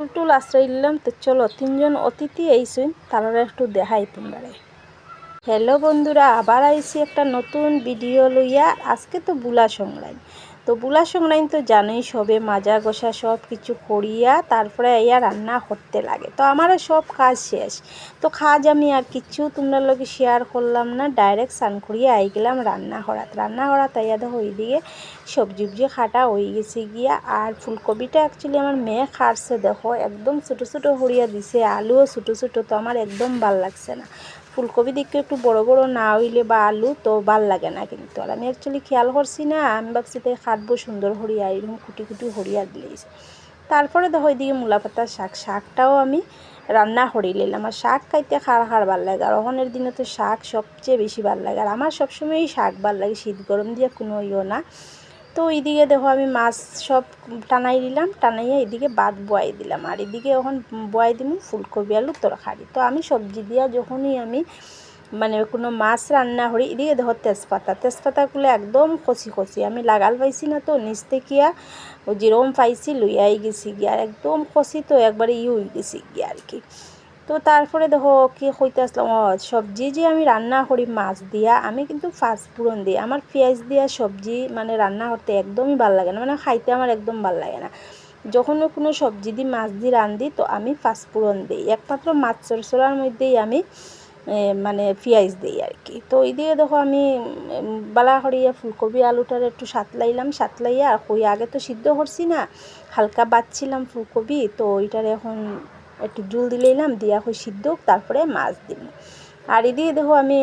টুল আশ্রয় নিলাম, তো চলো তিনজন অতিথি এইসুন তারা একটু দেখাই তোমরা। হ্যালো বন্ধুরা, আবার আইসি একটা নতুন ভিডিও লইয়া, আজকে তো বুলা সংগ্রাম তো বুলা সংগ্রাম তো জানোই সবে মাজা গোসা সব কিছু করিয়া তারপরে ইয়া রান্না করতে লাগে। তো আমারও সব কাজ শেষ। তো কাজ আমি আর কিছু তোমরা লোকে শেয়ার করলাম না ডাইরেক্ট স্নান করিয়া আই গেলাম রান্না করাত রান্না করা তাইয়া দেখো ওইদিকে সবজি উবজি খাটা হয়ে গেছে গিয়া। আর ফুলকপিটা অ্যাকচুয়ালি আমার মেয়ে খাটছে দেখো, একদম ছোটো ছোটো হরিয়া দিছে, আলুও ছোটো ছোটো, তো আমার একদম ভালো লাগছে না। ফুলকপি দেখে একটু বড় বড় না হইলে বা আলু তো ভালো লাগে না কিন্তু। আর আমি অ্যাকচুয়ালি খেয়াল করছি না, আমি ভাবছি তাই খাটবো সুন্দর হরিয়া, এরকম কুটি কুটি হরিয়া দিলেইছে তারপরে দেখো ওইদিকে মূলা পাতার শাক, শাকটাও আমি রান্না হরি নিলাম। আর শাক খাইতে খার খার ভালো লাগে। আর ওখানের দিনে তো শাক সবচেয়ে বেশি ভালো লাগে। আর আমার সবসময়ই শাক ভালো লাগে, শীত গরম দিয়ে কোনো ইয়ে না। তো এইদিকে দেখো আমি মাছ সব টানাই দিলাম টানাইয়া এদিকে বাদ বয়াই দিলাম। আর এদিকে এখন বয়াই দিলাম ফুলকপি, আলু, তরকারি। তো আমি সবজি দিয়া যখনই আমি মানে কোনো মাছ রান্না করি এদিকে দেখো তেজপাতা। তেজপাতাগুলো একদম কচি কচি। আমি লাগাল পাইছি না তো, নিচ থেকিয়া যেরকম পাইছি লইয়াই গেছি গিয়া। একদম কচি তো, একবারে ই হয়ে গেছি গিয়া আর কি। তো তারপরে দেখো কি কইতে আসলাম সবজি যে আমি রান্না করি, মাছ দিয়া, আমি কিন্তু ফাস্ট ফাস্টফুরন দিই। আমার পেঁয়াজ দিয়া সবজি মানে রান্না করতে একদমই ভালো লাগে না মানে খাইতে আমার একদম ভালো লাগে না। যখন কোনো সবজি দিয়ে মাছ দিয়ে রান্ধি, তো আমি ফাস্ট ফাস্টফুরন দিই। একমাত্র মাছ চরচড়ার মধ্যেই আমি মানে পেঁয়াজ দিই আর কি তো দিয়ে দেখো আমি বালা করিয়া ফুলকপি আলুটার একটু সাতলাইলাম সাতলাইয়া আর কই, আগে তো সিদ্ধ করছি না, হালকা বাচ্ছিলাম ফুলকপি, তো ওইটার এখন একটু জল দিলাম দিয়া হয়ে সিদ্ধ তারপরে মাছ দিল আর এদিকে দেখো আমি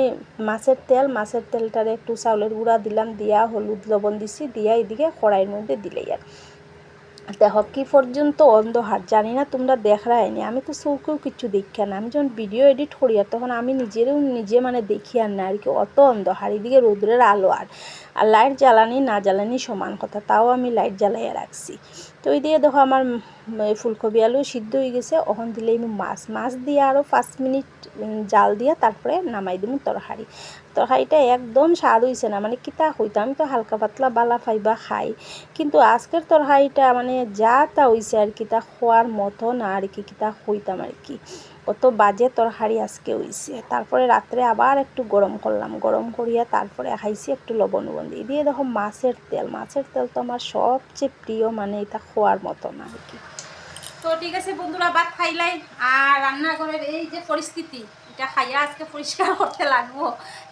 মাছের তেল, মাছের তেলটারে একটু চাউলের গুঁড়া দিলাম, দিয়া হলুদ লবণ দিছি, দিয়া এদিকে কড়াইয়ের মধ্যে দিলেই আর দেখো, কি পর্যন্ত অন্ধহার? জানি না, তোমরা দেখায়নি আমি তো চৌকেও কিছু দেখি না। আমি যখন ভিডিও এডিট করি, আর তখন আমি নিজেরও নিজে মানে দেখি আর না, আর কি, অত অন্ধহার। এদিকে রোদ্রের আলো আর আর লাইট জ্বালানি না জ্বালানি সমান কথা, তাও আমি লাইট জ্বালাইয়া রাখছি। তো ওই দিয়ে দেখো আমার ফুলকপি আলু সিদ্ধ হয়ে গেছে। ওখান দিলে আমি মাছ মাছ দিয়ে আরও পাঁচ মিনিট জাল দিয়ে তারপরে নামাই দিব তরকারি তরকারিটা একদম স্বাদ হয়েছে না মানে কিতা হইতো আমি তো হালকা পাতলা বালা ফাইবা খাই। কিন্তু আজকের তরকারিটা মানে যা তা হয়েছে আর কিতা খোয়ার মতো না আর কি, কিতা হইতাম আর কি। অত বাজে তরকারি আজকে হইছে। তারপরে রাত্রে আবার একটু গরম করলাম। গরম করিয়া তারপরে খাইছি একটু লবণ লবণ দিয়ে দিয়ে দেখো মাছের তেল। মাছের তেল তো আমার সবচেয়ে প্রিয় মানে এটা খোয়ার মতো না আর কি। তো ঠিক আছে বন্ধুরা, ভাত খাইলাই। আর রান্নাঘরের এই যে পরিস্থিতি, এটা খাইয়া আজকে পরিষ্কার করতে লাগবো।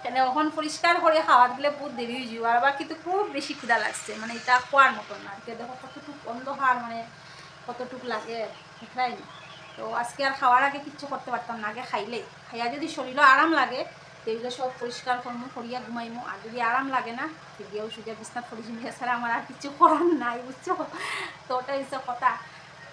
কেন ওখান পরিষ্কার করে খাওয়ার দিলে বহুত দেরি হয়ে যাব আর আবার কিন্তু খুব বেশি খিদা লাগছে। মানে এটা খোয়ার মতন না। দেখো কতটুক অন্ধকার মানে কতটুক লাগে, দেখাই তো আজকে আর খাওয়ার আগে কিচ্ছু করতে পারতাম না, আগে খাইলেই খাইয়া যদি শরীরও আরাম লাগে তেগুলো সব পরিষ্কার করব করিয়া ঘুমাইমো। আর যদি আরাম লাগে না সুযোগ বিছনাথ করি ছাড়া আমার আর কিছু করার নাই, বুঝছ? তো ওটা হচ্ছে কথা।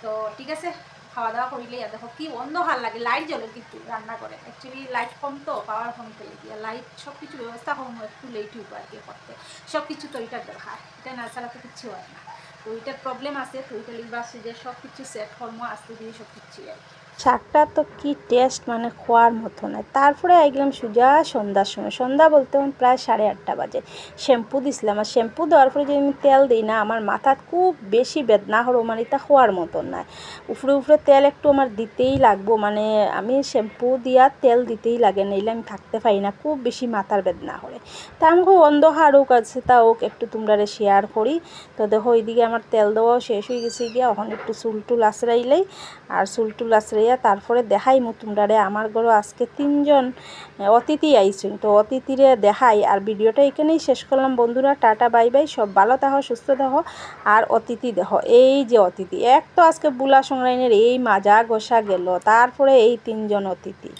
তো ঠিক আছে খাওয়া দাওয়া করিলেই দেখো কি অন্ধকার লাগে লাইট জ্বলে কিন্তু রান্না করে। অ্যাকচুয়ালি লাইট কম তো পাওয়ার কম পেলে গিয়ে লাইট সব কিছু ব্যবস্থা কম একটু লেট হইব আর কি করতে। সব কিছু তো এটার দরকার। এটা না ছাড়া তো কিচ্ছু হয় না। তো ওইটার প্রবলেম আছে, তো ওইটা লিখবা আছে যে সব কিছু সেট হরমো আসতে দিয়ে সব কিছু আর কি। শাকটা তো কি টেস্ট মানে খোয়ার মতো নয়। তারপরে আইগলাম সুজা সন্ধ্যার সময়। সন্ধ্যা বলতে প্রায় সাড়ে আটটা বাজে। শ্যাম্পু দিছিলাম। আর শ্যাম্পু দেওয়ার পরে যদি আমি তেল দিই না, আমার মাথা খুব বেশি বেদনা হলো মানে এটা খোয়ার মতন নয়। উপরে উপরে তেল একটু আমার দিতেই লাগবো মানে আমি শ্যাম্পু দিয়া তেল দিতেই লাগে, নইলে আমি থাকতে পারি না, খুব বেশি মাথার বেদনা হলে। তা আমাকে অন্ধকার হোক আছে, তা হোক, একটু তোমরা শেয়ার করি। তো দেখো, ওইদিকে আমার তেল দেওয়াও শেষ হয়ে গেছে গিয়া ওখানে একটু চুল টুল আশ্রাইলেই আর চুল টুল আশ্রাই লইয়া তারপরে দেখাই মু তোমরারে আমার ঘরে আজকে তিনজন অতিথি আইসুন তো অতিথিরে দেখাই আর ভিডিওটা এখানেই শেষ করলাম। বন্ধুরা, টাটা, বাই বাই। সব ভালো দেহ সুস্থ দেহ আর অতিথি দেহ এই যে অতিথি। এক তো আজকে বুলা সংগ্রাইনের এই মাজা গোসা গেল, তারপরে এই তিনজন অতিথি।